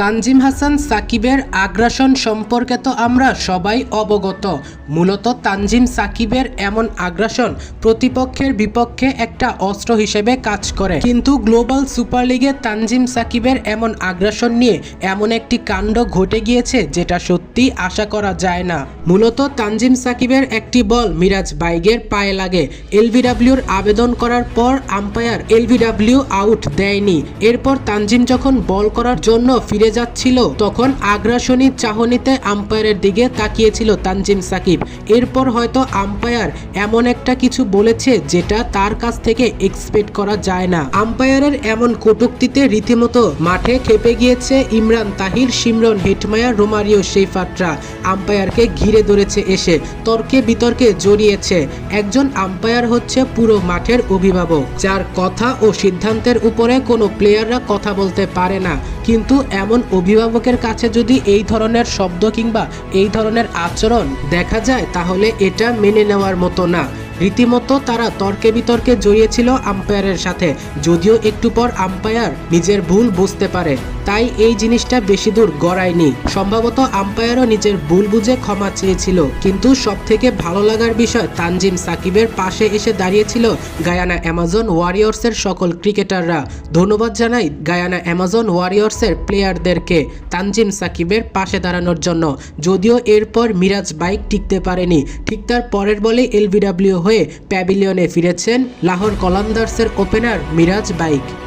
তানজিম হাসান সাকিবের আগ্রাসন সম্পর্কে তো আমরা সবাই অবগত। মূলত তানজিম সাকিবের এমন আগ্রাসন প্রতিপক্ষের বিপক্ষে একটা অস্ত্র হিসেবে কাজ করে। কিন্তু গ্লোবাল সুপার লিগে তানজিম সাকিবের এমন আগ্রাসন নিয়ে এমন একটি কাণ্ড ঘটে গিয়েছে যেটা সত্যি আশা করা যায় না। মূলত তানজিম সাকিবের একটি বল মিরাজ বাইগের পায়ে লাগে। এলবিডাব্লিউর আবেদন করার পর আম্পায়ার এলবিডাব্লিউ আউট দেয়নি। এরপর তানজিম যখন বল করার জন্য ফিরে যাচ্ছিল। তখন আগ্রাসনী চাহনিতে আম্পায়ারের দিকে তাকিয়েছিল তানজিম সাকিব। এরপর হয়তো আম্পায়ার এমন একটা কিছু বলেছে যেটা তার কাছ থেকে এক্সপেক্ট করা যায় না। আম্পায়ারের এমন কটুক্তিতে রীতিমতো মাঠে খেপে গিয়েছে Imran Tahir, Shimron Hetmyer Romario শেফাটরা আম্পায়ারকে ঘিরে ধরেছে এসে, তর্কে বিতর্কে জড়িয়েছে। একজন আম্পায়ার হচ্ছে পুরো মাঠের অভিভাবক, যার কথা ও সিদ্ধান্তের উপরে কোনো প্লেয়াররা কথা বলতে পারে না। কিন্তু এমন অভিভাবকের কাছে যদি এই ধরনের শব্দ কিংবা এই ধরনের আচরণ দেখা যায়, তাহলে এটা মেনে নেওয়ার মতো না। রীতিমতো তারা তর্কে বিতর্কে জড়িয়েছিল আম্পায়ারের সাথে, যদিও একটু পর আম্পায়ার নিজের ভুল বুঝতে পারে। তাই এই জিনিসটা বেশি দূর গড়ায়নি। সম্ভবত আম্পায়ারও নিজের ভুল বুঝে ক্ষমা চেয়েছিল। কিন্তু সব থেকে ভালো লাগার বিষয়, তানজিম সাকিবের পাশে এসে দাঁড়িয়েছিল গায়ানা অ্যামাজন ওয়ারিয়র্সের সকল ক্রিকেটাররা। ধন্যবাদ জানাই গায়ানা অ্যামাজন ওয়ারিয়র্সের প্লেয়ারদেরকে তানজিম সাকিবের পাশে দাঁড়ানোর জন্য। যদিও এরপর মিরাজ বাইক টিকতে পারেনি, ঠিক তার পরের বলে এলবিডাব্লিউ হয়ে প্যাভিলিয়নে ফিরেছেন লাহোর কলান্দার্সের ওপেনার মিরাজ বাইক।